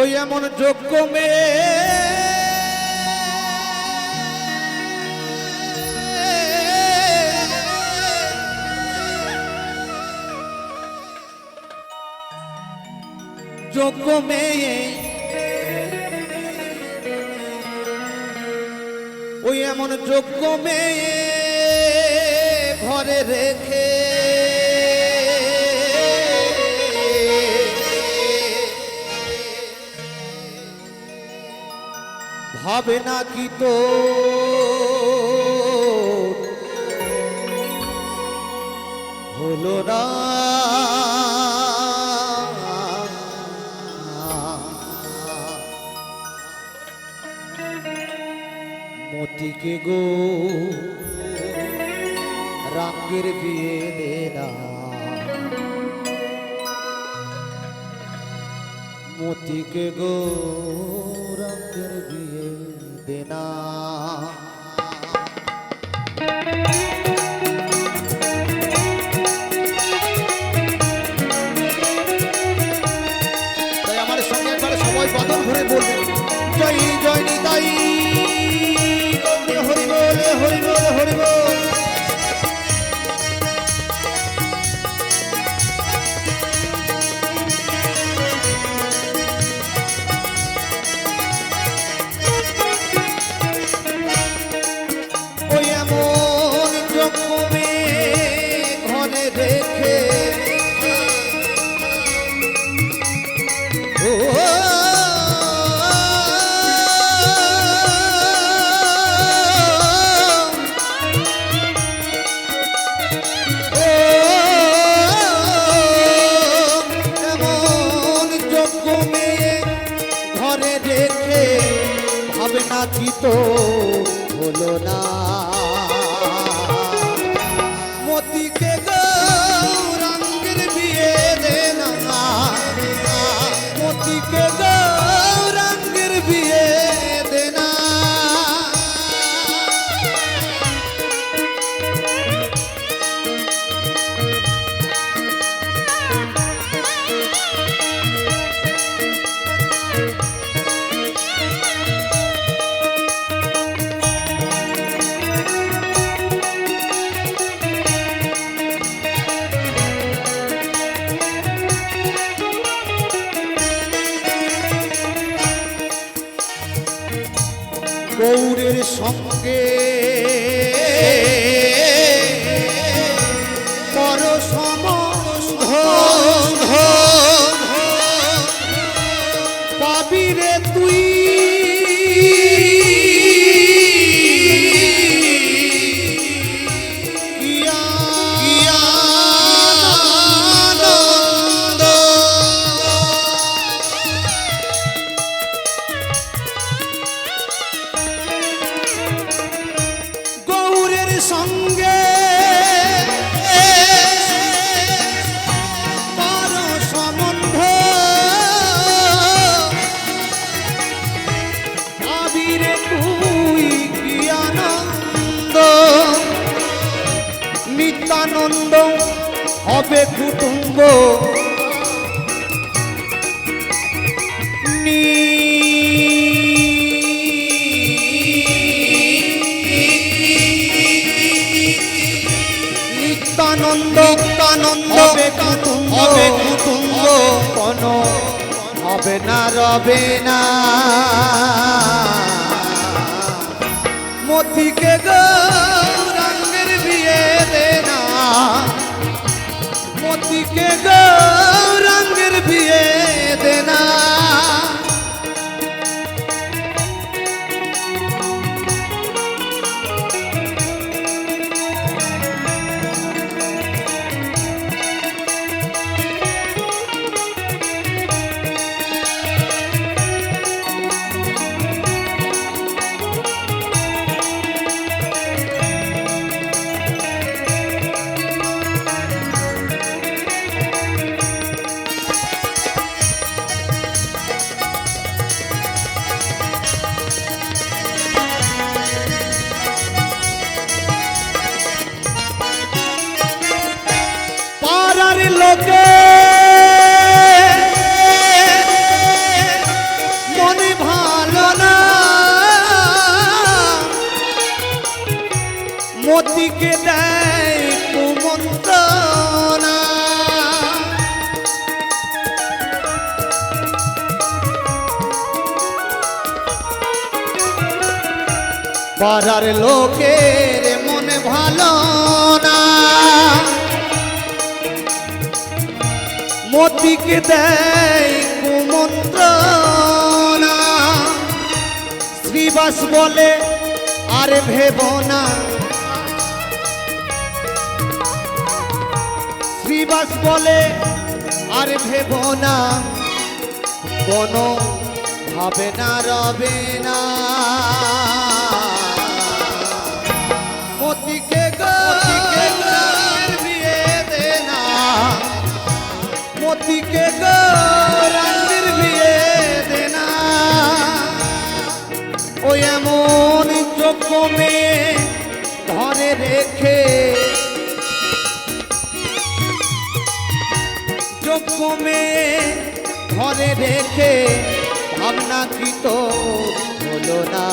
ওই এমন যোগ্য মেয়ে। যোগ্য মেয়ে। ওই এমন যোগ্য মেয়ে ঘরে রেখে ভাবে না কি তো? হলো না। মতিকে গো রঙের বিয়ে দেনা মতিকে গো রঙের বিয়ে দেনা। তাই আমার সঙ্গে একবার সময় বদল ঘুরে বলবে জয় জয় নিতাই। না কি তো হলো না। গৌরের সঙ্গে। পাবি রে তুই নিত্যানন্দ হবে কুটুম্ব। নিত্যানন্দ নিত্যানন্দ হবে কুটুম্ব। কোন হবে না রবে না। মতিকে গৌরাঙ্গের বিয়ে মতিকে গৌরঙ্গের বিয়ে দে পাড়ার লোকের মনে ভালো না। মতিকে দেয় কুমন্ত্রণা। শ্রীবাস বলে, আর ভেব না। শ্রীবাস বলে, আর ভেব না। কোনো হবে না, রবে না। মেয়ে ঘরে রেখে মেয়ে ঘরে রেখে ভাবনা কৃত হলো না।